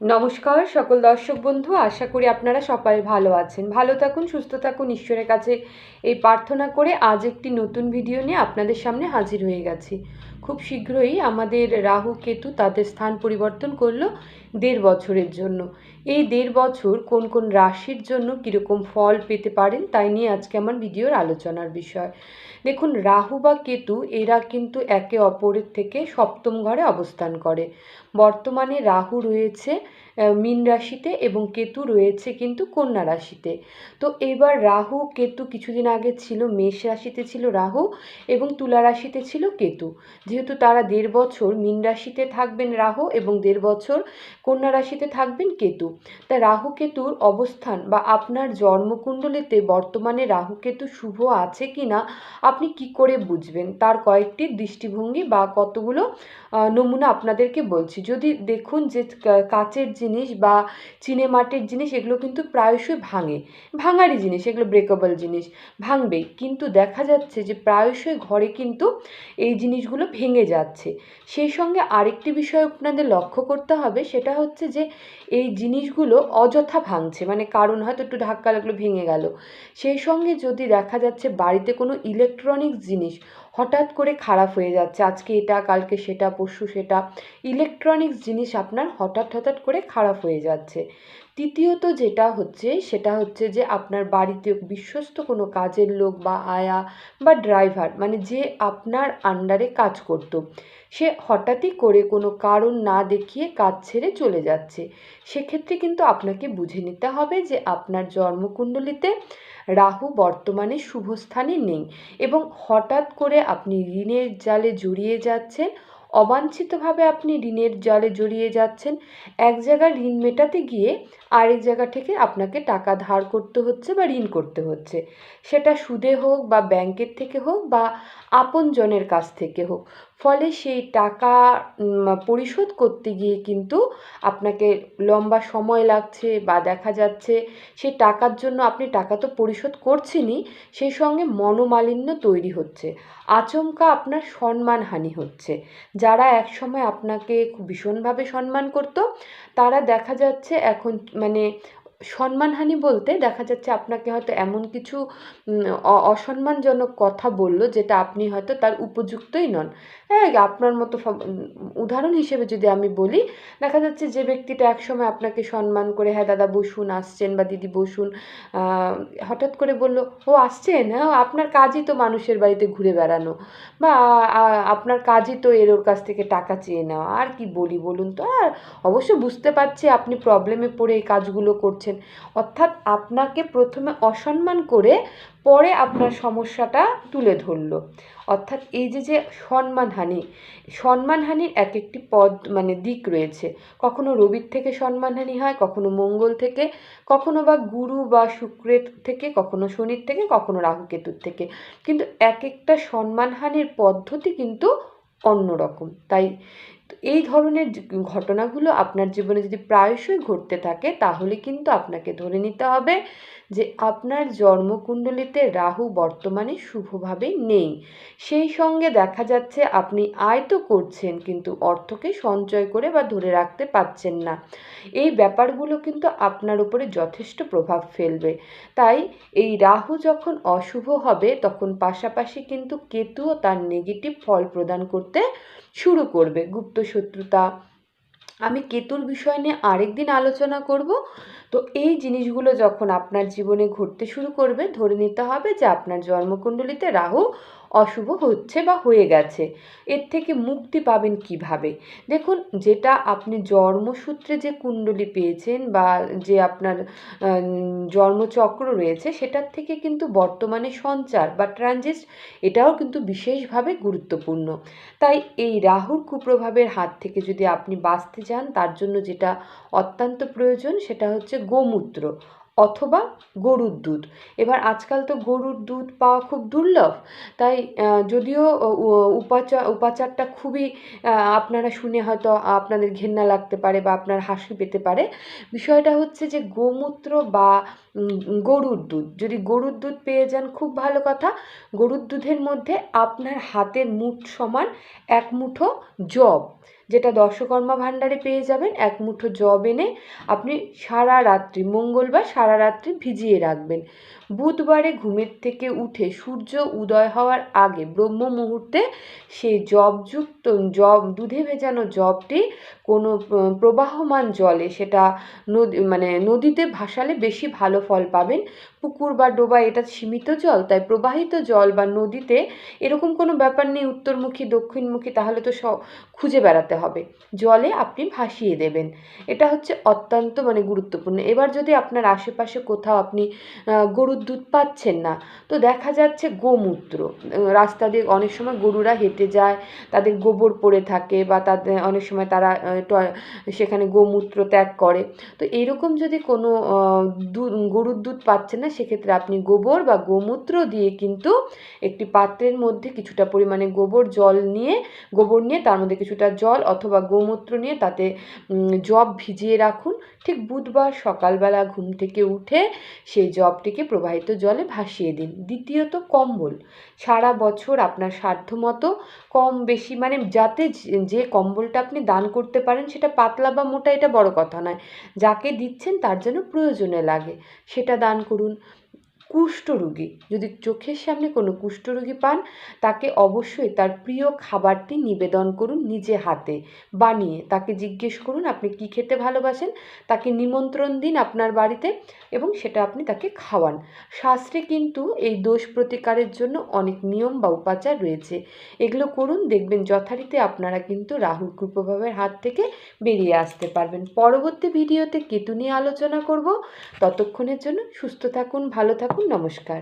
নমস্কার সকল দর্শক বন্ধু, আশা করি আপনারা সবাই ভালো আছেন। ভালো থাকুন, সুস্থ থাকুন, ঈশ্বরের কাছে এই প্রার্থনা করে আজ একটি নতুন ভিডিও নিয়ে আপনাদের সামনে হাজির হয়ে গেছি। খুব শীঘ্রই আমাদের রাহু কেতু তাদের স্থান পরিবর্তন করল দেড় বছরের জন্য। এই দেড় বছর কোন কোন রাশির জন্য কীরকম ফল পেতে পারেন তাই নিয়ে আজকে আমার ভিডিওর আলোচনার বিষয়। দেখুন, রাহু বা কেতু এরা কিন্তু একে অপরের থেকে সপ্তম ঘরে অবস্থান করে। বর্তমানে রাহু রয়েছে মীন রাশিতে এবং কেতু রয়েছে কিন্তু কন্যা রাশিতে। তো এবার রাহু, কেতু কিছুদিন আগে ছিল, মেষ রাশিতে ছিল রাহু এবং তুলা রাশিতে ছিল কেতু। যেহেতু তারা দেড় বছর মীন রাশিতে থাকবেন রাহু এবং দেড় বছর কন্যা রাশিতে থাকবেন কেতু। তা রাহু কেতুর অবস্থান বা আপনার জন্মকুণ্ডলিতে বর্তমানে রাহু কেতু শুভ আছে কি না আপনি কি করে বুঝবেন? তার কয়েকটি দৃষ্টিভঙ্গি বা কতগুলো নমুনা আপনাদেরকে বলছি। যদি দেখুন যে কাচের জিনিস বা চিনেমাটির জিনিস এগুলো কিন্তু প্রায়শই ভাঙে। ভাঙারই জিনিস, এগুলো ব্রেকেবল জিনিস, ভাঙবেই। কিন্তু দেখা যাচ্ছে যে প্রায়শই ঘরে কিন্তু এই জিনিসগুলো ভেঙে যাচ্ছে। সেই সঙ্গে আরেকটি বিষয় আপনাদের লক্ষ্য করতে হবে, সেটা হচ্ছে যে এই জিনিসগুলো অযথা ভাঙছে। মানে কারণ হয়তো একটু ধাক্কা লাগল, ভেঙে গেল। সেই সঙ্গে যদি দেখা যাচ্ছে বাড়িতে কোনো ইলেকট্রনিক্স জিনিস হঠাৎ করে খারাপ হয়ে যাচ্ছে। আজকে এটা, কালকে সেটা, পরশু সেটা। ইলেকট্রনিক্স জিনিস আপনার হঠাৎ হঠাৎ করে খারাপ হয়ে যাচ্ছে। তৃতীয়ত যেটা হচ্ছে, সেটা হচ্ছে যে আপনার বাড়িতে বিশ্বস্ত কোনো কাজের লোক বা আয়া বা ড্রাইভার মানে যে আপনার আন্ডারে কাজ করতো। সে হঠাৎই করে কোনো কারণ না দেখিয়ে কাজ ছেড়ে চলে যাচ্ছে। সেক্ষেত্রে কিন্তু আপনাকে বুঝে নিতে হবে যে আপনার জন্মকুণ্ডলিতে রাহু বর্তমানে শুভ স্থানে নেই এবং হঠাৎ করে আপনি ঋণের জালে জড়িয়ে যাচ্ছেন, অবাঞ্ছিতভাবে আপনি ঋণের জালে জড়িয়ে যাচ্ছেন, এক জায়গায় ঋণ মেটাতে গিয়ে আরেক জায়গা থেকে আপনাকে টাকা ধার করতে হচ্ছে বা ঋণ করতে হচ্ছে। সেটা সুদে হোক বা ব্যাংকের থেকে হোক বা আপনজনের কাছ থেকে হোক। ফলে সেই টাকা পরিশোধ করতে গিয়ে কিন্তু আপনাকে লম্বা সময় লাগছে বা দেখা যাচ্ছে সেই টাকার জন্য আপনি টাকা তো পরিশোধ করছেনই, সেই সঙ্গে মনোমালিন্য তৈরি হচ্ছে। আচমকা আপনার সম্মানহানি হচ্ছে। যারা একসময় আপনাকে ভীষণভাবে সম্মান করতো, তারা দেখা যাচ্ছে এখন মানে সম্মানহানি বলতে দেখা যাচ্ছে আপনাকে হয়তো এমন কিছু অসম্মানজনক কথা বলল যেটা আপনি হয়তো তার উপযুক্তই নন। হ্যাঁ আপনার মতো উদাহরণ হিসেবে যদি আমি বলি, দেখা যাচ্ছে যে ব্যক্তিটা একসময় আপনাকে সম্মান করে হ্যাঁ দাদা বসুন, আসছেন বা দিদি বসুন। হঠাৎ করে বলল, ও, আসছেন? হ্যাঁ আপনার কাজই তো মানুষের বাড়িতে ঘুরে বেড়ানো। বা আপনার কাজই তো এর ওর কাছ থেকে টাকা চেয়ে নেওয়া। আর কি বলি বলুন তো? আর অবশ্য বুঝতে পারছি আপনি প্রবলেমে পড়ে এই কাজগুলো করছেন। অর্থাৎ আপনাকে প্রথমে অসম্মান করে পরে আপনার সমস্যাটা তুলে ধরলো। অর্থাৎ এই যে যে সম্মানহানি, সম্মানহানির এক একটি পদ মানে দিক রয়েছে। কখনো রবির থেকে সম্মানহানি হয়, কখনো মঙ্গল থেকে, কখনো বা গুরু বা শুক্রের থেকে, কখনো শনির থেকে, কখনো রাহুকেতুর থেকে। কিন্তু এক একটা সম্মানহানির পদ্ধতি কিন্তু অন্যরকম। তাই এই ধরনের ঘটনাগুলো আপনার জীবনে যদি প্রায়শই ঘটতে থাকে, তাহলে কিন্তু আপনাকে ধরে নিতে হবে যে আপনার জন্মকুণ্ডলিতে রাহু বর্তমানে শুভভাবে নেই। সেই সঙ্গে দেখা যাচ্ছে আপনি আয় তো করছেন, কিন্তু অর্থকে সঞ্চয় করে বা ধরে রাখতে পারছেন না। এই ব্যাপারগুলো কিন্তু আপনার উপরে যথেষ্ট প্রভাব ফেলবে। তাই এই রাহু যখন অশুভ হবে, তখন পাশাপাশি কিন্তু কেতুও তার নেগেটিভ ফল প্রদান করতে শুরু করবে। গুপ্ত শত্রুতা আমি কেতুর বিষয় নিয়ে আরেকদিন আলোচনা করব। তো এই জিনিসগুলো যখন আপনার জীবনে ঘটতে শুরু করবে, ধরে নিতে হবে যে আপনার জন্মকুণ্ডলিতে রাহু অশুভ হচ্ছে বা হয়ে গেছে। এর থেকে মুক্তি পাবেন কীভাবে? দেখুন, যেটা আপনি জন্মসূত্রে যে কুণ্ডলী পেয়েছেন বা যে আপনার জন্মচক্র রয়েছে, সেটার থেকে কিন্তু বর্তমানে সঞ্চার বা ট্রানজিস্ট, এটাও কিন্তু বিশেষভাবে গুরুত্বপূর্ণ। তাই এই রাহুর কুপ্রভাবের হাত থেকে যদি আপনি বাঁচতে চান, তার জন্য যেটা অত্যন্ত প্রয়োজন, সেটা হচ্ছে গোমূত্র অথবা গরুর দুধ। এবার আজকাল তো গরুর দুধ পাওয়া খুব দুর্লভ। তাই যদিও উপাচার উপাচারটা খুবই আপনারা শুনে হয়তো আপনাদের ঘেন্না লাগতে পারে বা আপনার হাসি পেতে পারে। বিষয়টা হচ্ছে যে গোমূত্র বা গরুর দুধ। যদি গরুর দুধ পেয়ে যান, খুব ভালো কথা। গরুর দুধের মধ্যে আপনার হাতের মুঠ সমান এক মুঠো জব যেটা দশকর্মা ভাণ্ডারে পেয়ে যাবেন, এক মুঠো জব এনে আপনি সারা রাত্রি, মঙ্গলবার সারা রাত্রি ভিজিয়ে রাখবেন। বুধবারে ঘুমের থেকে উঠে সূর্য উদয় হওয়ার আগে ব্রহ্ম মুহূর্তে সেই জবযুক্ত জব, দুধে ভেজানো জবটি কোনো প্রবাহমান জলে সেটা নদী মানে নদীতে ভাসালে বেশি ভালো ফল পাবেন। পুকুর বা ডোবা এটা সীমিত জল, তাই প্রবাহিত জল বা নদীতে এরকম কোনো ব্যাপার নেই উত্তরমুখী, দক্ষিণমুখী, তাহলে তো সব খুঁজে বেড়াতে হবে। জলে আপনি ভাসিয়ে দেবেন। এটা হচ্ছে অত্যন্ত মানে গুরুত্বপূর্ণ। এবার যদি আপনার আশেপাশে কোথাও আপনি গরুর দুধ পাচ্ছেন না, তো দেখা যাচ্ছে গোমূত্র। রাস্তা দিয়ে অনেক সময় গরুরা হেঁটে যায়, তাদের গোবর পড়ে থাকে বা তাদের অনেক সময় তারা সেখানে গোমূত্র ত্যাগ করে। তো এইরকম যদি কোনো গরুর দুধ পাচ্ছেন না, সেক্ষেত্রে আপনি গোবর বা গোমূত্র দিয়ে কিন্তু একটি পাত্রের মধ্যে কিছুটা পরিমাণে গোবর জল নিয়ে, গোবর নিয়ে তার মধ্যে কিছুটা জল অথবা গোমূত্র নিয়ে তাতে জব ভিজিয়ে রাখুন। ঠিক বুধবার সকালবেলা ঘুম থেকে উঠে সেই জবটিকে প্রবাহিত জলে ভাসিয়ে দিন। দ্বিতীয়ত কম্বল। সারা বছর আপনার সাধ্যমতো কম বেশি মানে যাতে যে- কম্বলটা আপনি দান করতে পারেন সেটা পাতলা বা মোটা এটা বড় কথা নয়। যাকে দিচ্ছেন তার যেন প্রয়োজনে লাগে, সেটা দান করুন। কুষ্ঠরোগী যদি চোখের সামনে কোনো কুষ্ঠরোগী পান, তাকে অবশ্যই তার প্রিয় খাবারটি নিবেদন করুন নিজে হাতে। বানিয়ে তাকে জিজ্ঞেস করুন আপনি কি খেতে ভালোবাসেন, তাকে নিমন্ত্রণ দিন আপনার বাড়িতে এবং সেটা আপনি তাকে খাওয়ান। শাস্ত্রে কিন্তু এই দোষ প্রতিকারের জন্য অনেক নিয়ম বা উপাচার রয়েছে। এগুলো করুন, দেখবেন যথারীতি আপনারা কিন্তু রাহুর কুপ্রভাবের হাত থেকে বেরিয়ে আসতে পারবেন। পরবর্তী ভিডিওতে কেতু নিয়ে আলোচনা করব। ততক্ষণের জন্য সুস্থ থাকুন, ভালো থাকুন নমস্কার।